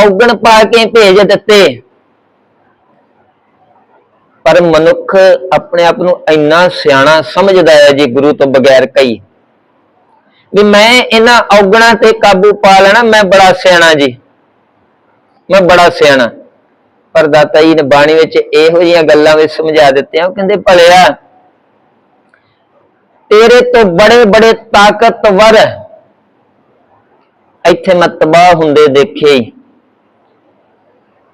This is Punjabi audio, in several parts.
ਔਗਣ ਪਾ ਕੇ ਭੇਜ ਦਿੱਤੇ। ਪਰ ਮਨੁੱਖ ਆਪਣੇ ਆਪ ਨੂੰ ਇੰਨਾ ਸਿਆਣਾ ਸਮਝਦਾ ਹੈ ਜੀ ਗੁਰੂ ਤੋਂ ਬਗੈਰ ਕਈ ਵੀ ਮੈਂ ਇਹਨਾਂ ਔਗਣਾਂ ਤੇ ਕਾਬੂ ਪਾ ਲੈਣਾ, ਮੈਂ ਬੜਾ ਸਿਆਣਾ ਜੀ। ਮੈਂ ਬੜਾ ਸਿਆਣਾ। ਪਰ ਦਾਤਾ ਜੀ ਨੇ ਬਾਣੀ ਵਿੱਚ ਇਹੋ ਜਿਹੀਆਂ ਗੱਲਾਂ ਵੀ ਸਮਝਾ ਦਿੱਤੀਆਂ। ਉਹ ਕਹਿੰਦੇ, ਭਲਿਆ, ਤੇਰੇ ਤੋਂ ਬੜੇ ਬੜੇ ਤਾਕਤਵਰ ਇੱਥੇ ਮੈਂ ਤਬਾਹ ਹੁੰਦੇ ਦੇਖੇ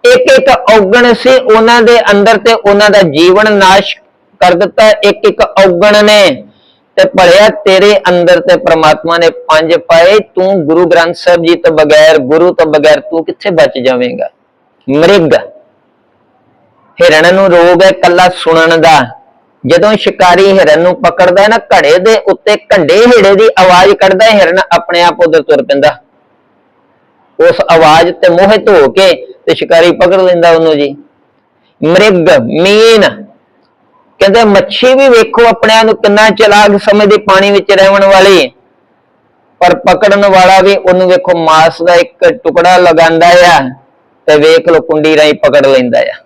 ਇੱਕ ਇੱਕ ਔਗਣ ਸੀ, ਉਹਨਾਂ ਦੇ ਅੰਦਰ ਤੇ ਉਹਨਾਂ ਦਾ ਜੀਵਨ ਨਾਸ਼ ਕਰ ਦਿੱਤਾ। ਇੱਕ ਇੱਕ ਔਗਣ ਨੇ ਤੇ ਭਲਿਆ ਤੇਰੇ ਅੰਦਰ ਤੇ ਪ੍ਰਮਾਤਮਾ ਨੇ ਪੰਜ ਪਾਏ। ਤੂੰ ਗੁਰੂ ਗ੍ਰੰਥ ਸਾਹਿਬ ਜੀ ਤੋਂ ਬਗੈਰ, ਗੁਰੂ ਤੋਂ ਬਗੈਰ ਤੂੰ ਕਿੱਥੇ ਬਚ ਜਾਵੇਂਗਾ? ਮ੍ਰਿਗ। ਹਿਰਣ ਨੂੰ ਰੋਗ ਹੈ ਕੱਲਾ ਸੁਣਨ ਦਾ। ਜਦੋਂ ਸ਼ਿਕਾਰੀ ਹਿਰਨ ਨੂੰ ਪਕੜਦਾ ਹੈ ਨਾ, ਘੜੇ ਦੇ ਉੱਤੇ ਘੰਡੇ ਹਿੜੇ ਦੀ ਆਵਾਜ਼ ਕੱਢਦਾ ਹਿਰਨ ਆਪਣੇ ਆਪ ਉਧਰ ਤੁਰ ਪੈਂਦਾ। ਉਸ ਆਵਾਜ਼ ਤੇ ਮੋਹਿਤ ਹੋ ਕੇ ਤੇ ਸ਼ਿਕਾਰੀ ਪਕੜ ਲੈਂਦਾ ਉਹਨੂੰ ਜੀ। ਮ੍ਰਿਗ, ਮੀਨ। ਕਹਿੰਦੇ, ਮੱਛੀ ਵੀ ਵੇਖੋ ਆਪਣੇ ਆਪ ਨੂੰ ਕਿੰਨਾ ਚਲਾਕ ਸਮਝਦੀ ਪਾਣੀ ਵਿੱਚ ਰਹਿਣ ਵਾਲੀ। ਪਰ ਪਕੜਨ ਵਾਲਾ ਵੀ ਉਹਨੂੰ ਵੇਖੋ, ਮਾਸ ਦਾ ਇੱਕ ਟੁਕੜਾ ਲਗਾਉਂਦਾ ਆ ਤੇ ਵੇਖ ਲੋ ਕੁੰਡੀ ਰਾਹੀਂ ਪਕੜ ਲੈਂਦਾ ਆ।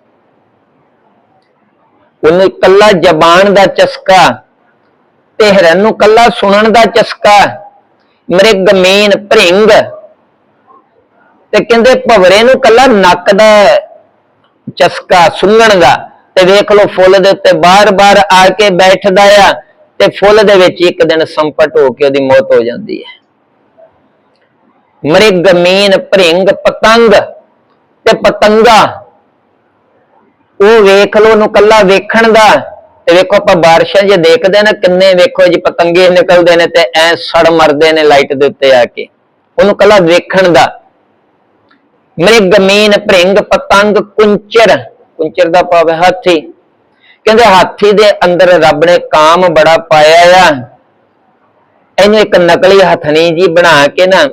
ਉਹਨੂੰ ਇਕੱਲਾ ਜ਼ਬਾਨ ਦਾ ਚਸਕਾ ਤੇ ਹਿਰਨ ਨੂੰ ਕੱਲਾ ਸੁਣਨ ਦਾ ਚਸਕਾ। ਮ੍ਰਿਗ, ਮੀਨ, ਭ੍ਰਿੰਗ। ਤੇ ਕਹਿੰਦੇ ਭਵਰੇ ਨੂੰ ਕੱਲਾ ਨੱਕ ਦਾ ਚਸਕਾ ਸੁੰਘਣ ਦਾ ਤੇ ਵੇਖ ਲਓ ਫੁੱਲ ਦੇ ਉੱਤੇ ਬਾਰ-ਬਾਰ ਆ ਕੇ ਬੈਠਦਾ ਆ ਤੇ ਫੁੱਲ ਦੇ ਵਿੱਚ ਇੱਕ ਦਿਨ ਸੰਪਟ ਹੋ ਕੇ ਉਹਦੀ ਮੌਤ ਹੋ ਜਾਂਦੀ ਹੈ। ਮ੍ਰਿਗ ਮੀਨ ਭ੍ਰਿੰਗ ਪਤੰਗ ਤੇ ਪਤੰਗਾ, ਉਹ ਵੇਖ ਲਓ ਉਹਨੂੰ ਕੱਲਾ ਵੇਖਣ ਦਾ। ਤੇ ਵੇਖੋ ਆਪਾਂ ਬਾਰਿਸ਼ਾਂ ਜੇ ਦੇਖਦੇ ਨਾ, ਕਿੰਨੇ ਵੇਖੋ ਜੀ ਪਤੰਗੇ ਨਿਕਲਦੇ ਨੇ ਤੇ ਐ ਸੜ ਮਰਦੇ ਨੇ ਲਾਈਟ ਦੇ ਉੱਤੇ ਆ ਕੇ। ਉਹਨੂੰ ਕੱਲਾ ਵੇਖਣ ਦਾ। ਮ੍ਰਿਗ ਮੀਨ ਭ੍ਰਿੰਗ ਪਤੰਗ ਕੁੰਚਰ। ਕੁੰਚਰ ਦਾ ਭਾਵ ਹੈ ਹਾਥੀ। ਕਹਿੰਦੇ ਹਾਥੀ ਦੇ ਅੰਦਰ ਰੱਬ ਨੇ ਕਾਮ ਬੜਾ ਪਾਇਆ ਆ। ਇਹਨੂੰ ਇੱਕ ਨਕਲੀ ਹਥਨੀ ਜੀ ਬਣਾ ਕੇ ਨਾ,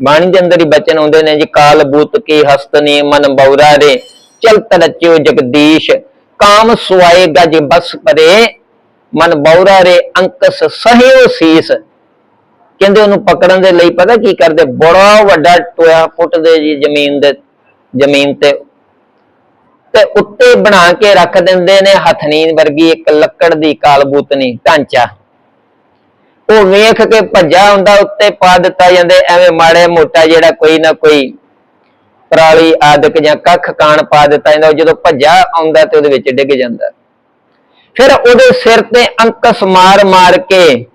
ਬਾਣੀ ਦੇ ਅੰਦਰ ਹੀ ਬਚਨ ਆਉਂਦੇ ਨੇ ਜੀ, ਕਾਲ ਬੂਤ ਕੀ ਹਸਤਨੀ ਮਨ ਬਉਰਾ ਰੇ। ਚਲਤ ਰਚਿਓ ਜਗਦੀਸ਼, ਕਾਮ ਸੁਆਏ ਗਜ ਬਸ ਪਰੇ। ਮਨ ਬਉਰਾ ਰੇ, ਅੰਕਸ ਸਹਿਓ ਸੀਸ। ਕਹਿੰਦੇ ਉਹਨੂੰ ਪਕੜਨ ਦੇ ਲਈ ਪਤਾ ਕੀ ਕਰਦੇ? ਬੜਾ ਵੱਡਾ ਟੋਇਆ ਪੁੱਟਦੇ ਜੀ ਜ਼ਮੀਨ ਦੇ, ਜ਼ਮੀਨ ਤੇ। ਤੇ ਉੱਤੇ ਬਣਾ ਕੇ ਰੱਖ ਦਿੰਦੇ ਨੇ ਹਥਨੀ ਵਰਗੀ ਇੱਕ ਲੱਕੜ ਦੀ ਕਾਲਬੂਤਨੀ, ਢਾਂਚਾ। ਉਹ ਵੇਖ ਕੇ ਭੱਜਾ ਹੁੰਦਾ, ਉੱਤੇ ਪਾ ਦਿੱਤਾ ਜਾਂਦੇ, ਐਵੇਂ ਮਾੜੇ ਮੋਟਾ ਜਿਹੜਾ ਕੋਈ ਨਾ ਕੋਈ ਪਰਾਲੀ, ਆਦਿਕ ਜਾਂ ਕੱਖ ਕਾਣ ਪਾ ਦਿੱਤਾ ਜਾਂਦਾ ਜਦੋਂ ਭੱਜਾ ਆਉਂਦਾ ਤੇ ਉਹਦੇ ਵਿੱਚ ਡਿੱਗ ਜਾਂਦਾ। ਫਿਰ ਉਹਦੇ ਸਿਰ ਤੇ ਅੰਕਸ ਮਾਰ ਮਾਰ ਕੇ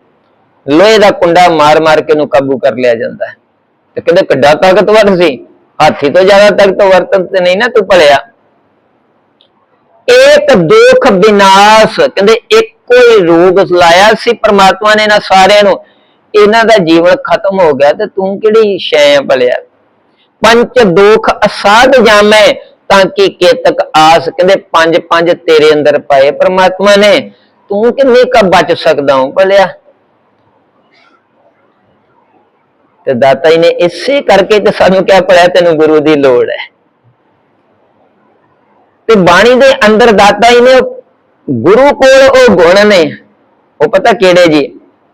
ਲੋਹੇ ਦਾ ਕੁੰਡਾ ਮਾਰ ਮਾਰ ਕੇ ਉਹਨੂੰ ਕਾਬੂ ਕਰ ਲਿਆ ਜਾਂਦਾ ਹੈ। ਤੇ ਕਹਿੰਦੇ ਕਿੱਡਾ ਤਾਕਤਵਰ ਸੀ। ਹਾਥੀ ਤੋਂ ਜ਼ਿਆਦਾ ਤਾਕਤਵਰ ਤੇ ਨਹੀਂ ਨਾ ਤੂੰ ਭਲਿਆ। ਇੱਕ ਦੁੱਖ ਵਿਨਾਸ਼ ਕਹਿੰਦੇ ਇੱਕੋ ਹੀ ਰੋਗ ਲਾਇਆ ਸੀ ਪ੍ਰਮਾਤਮਾ ਨੇ ਨਾ ਸਾਰਿਆਂ ਨੂੰ। ਇਹਨਾਂ ਦਾ ਜੀਵਨ ਖਤਮ ਹੋ ਗਿਆ ਤੇ ਤੂੰ ਕਿਹੜੀ ਸ਼ੈ ਭਲਿਆ। ਪੰਜ ਦੁੱਖ ਅਸਾਧ ਜਾਮੈ ਤਾਂ ਕਿ ਕੇਤਕ ਆਸ, ਕਹਿੰਦੇ ਪੰਜ ਪੰਜ ਤੇਰੇ ਅੰਦਰ ਪਾਏ ਪਰਮਾਤਮਾ ਨੇ। ਤੂੰ ਕਿੰਨੇ ਕ ਬਚ ਸਕਦਾ ਹਾਂ ਭਲਿਆ। ਤੇ ਦਾਤਾ ਜੀ ਨੇ ਇਸੇ ਕਰਕੇ ਤੇ ਸਾਨੂੰ ਕਿਹਾ ਪੜਿਆ ਤੈਨੂੰ ਗੁਰੂ ਦੀ ਲੋੜ ਹੈ। ਤੇ ਬਾਣੀ ਦੇ ਅੰਦਰ ਦਾਤਾ ਜੀ ਨੇ ਗੁਰੂ ਕੋਲ ਉਹ ਗੁਣ ਨੇ, ਉਹ ਪਤਾ ਕਿਹੜੇ ਜੀ?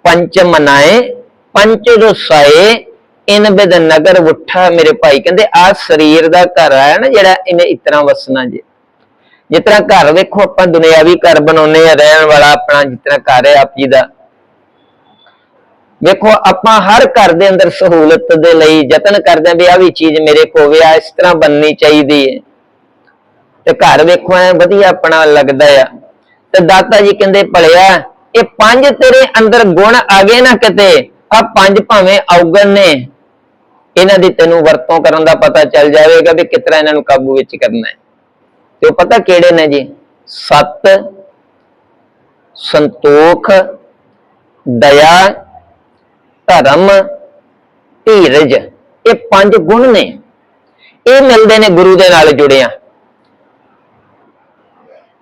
ਪੰਚ ਮਨਾਏ, ਪੰਚ ਰਸਾਏ ਇਨ ਬਿਦ ਨਗਰ ਉਠਾ ਮੇਰੇ ਭਾਈ। ਕਹਿੰਦੇ ਆ ਸਰੀਰ ਦਾ ਘਰ ਆ ਨਾ ਜਿਹੜਾ ਇਹਨੇ ਇਤਨਾ ਵਸਣਾ ਜੀ। ਜਿਸ ਤਰ੍ਹਾਂ ਘਰ ਵੇਖੋ, ਆਪਾਂ ਦੁਨਿਆਵੀ ਘਰ ਬਣਾਉਨੇ ਆ ਰਹਿਣ ਵਾਲਾ ਆਪਣਾ ਜਿਸ ਤਰ੍ਹਾਂ ਘਰ ਹੈ, ਆਪ ਜੀ ਦਾ। ਵੇਖੋ ਆਪਾਂ ਹਰ ਘਰ ਦੇ ਅੰਦਰ ਸਹੂਲਤ ਦੇ ਲਈ ਯਤਨ ਕਰਦੇ ਆ ਵੀ ਆ ਵੀ ਚੀਜ਼ ਮੇਰੇ ਕੋਲ ਆ ਇਸ ਤਰ੍ਹਾਂ ਬਣਨੀ ਚਾਹੀਦੀ ਹੈ। ਤੇ ਘਰ ਵੇਖੋ, ਐ ਵਧੀਆ ਆਪਣਾ ਲੱਗਦਾ ਆ। ਤੇ ਦਾਤਾ ਜੀ ਕਹਿੰਦੇ, ਭਲਿਆ, ਇਹ ਪੰਜ ਤੇਰੇ ਅੰਦਰ ਗੁਣ ਆ ਗਏ ਨਾ ਕਿਤੇ ਆ ਪੰਜ ਭਾਵੇਂ ਔਗਣ ਨੇ। ਇਹਨਾਂ ਦੀ ਤੈਨੂੰ ਵਰਤੋਂ ਕਰਨ ਦਾ ਪਤਾ ਚੱਲ ਜਾਵੇਗਾ ਵੀ ਕਿਤਨਾ ਇਹਨਾਂ ਨੂੰ ਕਾਬੂ ਵਿੱਚ ਕਰਨਾ ਹੈ। ਤੇ ਉਹ ਪਤਾ ਕਿਹੜੇ ਨੇ ਜੀ? ਸਤ, ਸੰਤੋਖ, ਦਇਆ ਧਰਮ ਧੀਰਜ, ਇਹ ਪੰਜ ਗੁਣ ਨੇ। ਇਹ ਮਿਲਦੇ ਨੇ ਗੁਰੂ ਦੇ ਨਾਲ ਜੁੜਿਆ।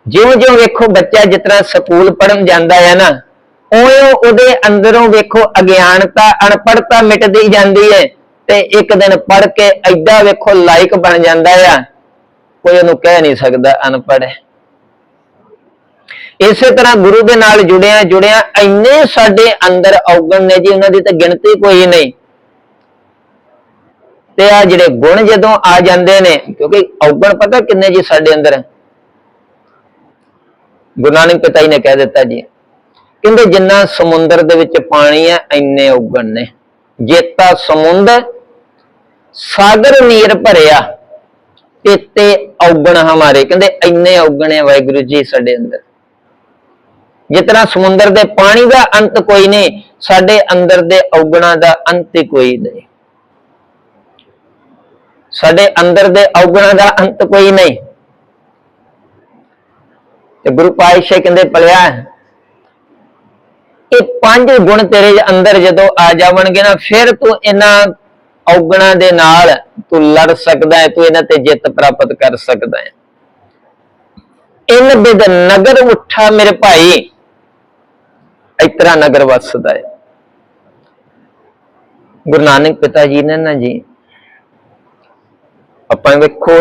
ਜਿਉਂ-ਜਿਉਂ ਵੇਖੋ ਬੱਚਾ ਜਿਸ ਤਰ੍ਹਾਂ ਸਕੂਲ ਪੜਨ ਜਾਂਦਾ ਹੈ ਨਾ ਉਵੇਂ ਉਹਦੇ ਅੰਦਰੋਂ ਵੇਖੋ ਅਗਿਆਨਤਾ ਅਨਪੜਤਾ ਮਿਟਦੀ ਜਾਂਦੀ ਹੈ ਤੇ ਇੱਕ ਦਿਨ ਪੜ ਕੇ ਐਡਾ ਵੇਖੋ ਲਾਇਕ ਬਣ ਜਾਂਦਾ ਆ। ਕੋਈ ਉਹਨੂੰ ਕਹਿ ਨਹੀਂ ਸਕਦਾ ਅਨਪੜ੍ਹ। ਹੈ ਇਸੇ ਤਰ੍ਹਾਂ ਗੁਰੂ ਦੇ ਨਾਲ ਜੁੜਿਆ ਜੁੜਿਆ ਇੰਨੇ ਸਾਡੇ ਅੰਦਰ ਔਗਣ ਨੇ ਜੀ, ਉਹਨਾਂ ਦੀ ਤਾਂ ਗਿਣਤੀ ਕੋਈ ਨਹੀਂ। ਤੇ ਆ ਜਿਹੜੇ ਗੁਣ ਜਦੋਂ ਆ ਜਾਂਦੇ ਨੇ, ਕਿਉਂਕਿ ਔਗਣ ਪਤਾ ਕਿੰਨੇ ਜੀ ਸਾਡੇ ਅੰਦਰ? ਗੁਰੂ ਨਾਨਕ ਪਿਤਾ ਜੀ ਨੇ ਕਹਿ ਦਿੱਤਾ ਜੀ, ਕਹਿੰਦੇ ਜਿੰਨਾ ਸਮੁੰਦਰ ਦੇ ਵਿੱਚ ਪਾਣੀ ਹੈ, ਇੰਨੇ ਔਗਣ ਨੇ। ਜੇਤਾ ਸਮੁੰਦਰ ਸਾਗਰ ਨੀਰ ਭਰਿਆ, ਤੇ ਔਗਣ ਹਮਾਰੇ। ਕਹਿੰਦੇ ਇੰਨੇ ਔਗਣ ਹੈ ਵਾਹਿਗੁਰੂ ਜੀ ਸਾਡੇ ਅੰਦਰ। ਜਿਤਨਾ ਸਮੁੰਦਰ ਦੇ ਪਾਣੀ ਦਾ ਅੰਤ ਕੋਈ ਨਹੀਂ, ਸਾਡੇ ਅੰਦਰ ਦੇ ਔਗਣਾਂ ਦਾ ਅੰਤ ਹੀ ਕੋਈ ਨਹੀਂ। ਸਾਡੇ ਅੰਦਰ ਦੇ ਔਗਣਾਂ ਦਾ ਅੰਤ ਕੋਈ ਨਹੀਂ। ਤੇ ਗੁਰੂ ਪਾਤਸ਼ਾਹ ਕਹਿੰਦੇ ਪਲਿਆ ਇਹ ਪੰਜ ਗੁਣ ਤੇਰੇ ਅੰਦਰ ਜਦੋਂ ਆ ਜਾਵਣਗੇ ਨਾ, ਫਿਰ ਤੂੰ ਇਹਨਾਂ ਔਗਣਾਂ ਦੇ ਨਾਲ ਤੂੰ ਲੜ ਸਕਦਾ ਹੈ, ਤੂੰ ਇਹਨਾਂ ਤੇ ਜਿੱਤ ਪ੍ਰਾਪਤ ਕਰ ਸਕਦਾ ਹੈ। ਇਨ ਬਿਦ ਨਗਰ ਉੱਠਾ ਮੇਰੇ ਭਾਈ। ਇਤਰਾ ਨਗਰ ਵਸਦਾ ਹੈ। ਗੁਰੂ ਨਾਨਕ ਪਿਤਾ ਜੀ ਨੇ ਨਾ ਜੀ ਆਪਾਂ ਵੇਖੋ